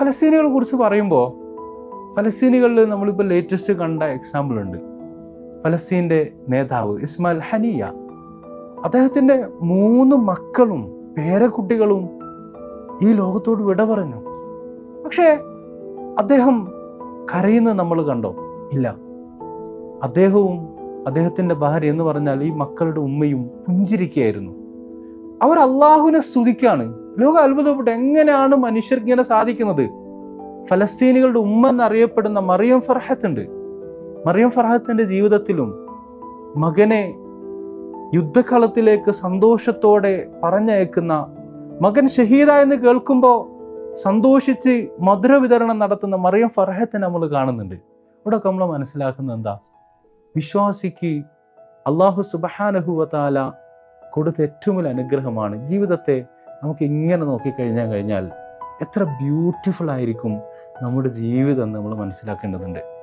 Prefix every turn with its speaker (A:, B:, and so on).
A: ഫലസ്തീനികളെ കുറിച്ച് പറയുമ്പോൾ ഫലസ്തീനികളിൽ നമ്മളിപ്പോൾ ലേറ്റസ്റ്റ് കണ്ട എക്സാമ്പിൾ ഉണ്ട്. ഫലസ്തീന്റെ നേതാവ് ഇസ്മൽ ഹനിയ. അദ്ദേഹത്തിന്റെ മൂന്ന് മക്കളും പേരക്കുട്ടികളും ഈ ലോകത്തോട് വിട പറഞ്ഞു. പക്ഷേ അദ്ദേഹം കരയുന്നത് നമ്മൾ കണ്ടോ? ഇല്ല. അദ്ദേഹവും അദ്ദേഹത്തിന്റെ ഭാര്യ എന്ന് പറഞ്ഞാൽ ഈ മക്കളുടെ ഉമ്മയും പുഞ്ചിരിക്കുകയായിരുന്നു. അവർ അള്ളാഹുവിനെ സ്തുതിക്കാണ്. ലോകം അത്ഭുതപ്പെട്ടു എങ്ങനെയാണ് മനുഷ്യർക്ക് ഇങ്ങനെ സാധിക്കുന്നത്? ഫലസ്തീനികളുടെ ഉമ്മ എന്നറിയപ്പെടുന്ന മറിയം ഫർഹത്ത് ഉണ്ട് മറിയം ഫർഹത്തിന്റെ ജീവിതത്തിലും മകനെ യുദ്ധക്കളത്തിലേക്ക് സന്തോഷത്തോടെ പറഞ്ഞയക്കുന്ന മകൻ ഷഹീദ എന്ന് കേൾക്കുമ്പോൾ സന്തോഷിച്ച് മധുര വിതരണം നടത്തുന്ന മറിയം ഫർഹത്തെ നമ്മൾ കാണുന്നുണ്ട്. ഇവിടെ നമ്മൾ മനസ്സിലാക്കുന്നത് എന്താ? വിശ്വാസിക്ക് അള്ളാഹു സുബഹാനഹുവത്താല കൊടുത്ത ഏറ്റവും വലിയ അനുഗ്രഹമാണ് ജീവിതത്തെ നമുക്ക് ഇങ്ങനെ നോക്കിക്കഴിഞ്ഞാൽ കഴിഞ്ഞാൽ എത്ര ബ്യൂട്ടിഫുൾ ആയിരിക്കും നമ്മുടെ ജീവിതം നമ്മൾ മനസ്സിലാക്കേണ്ടതുണ്ട്.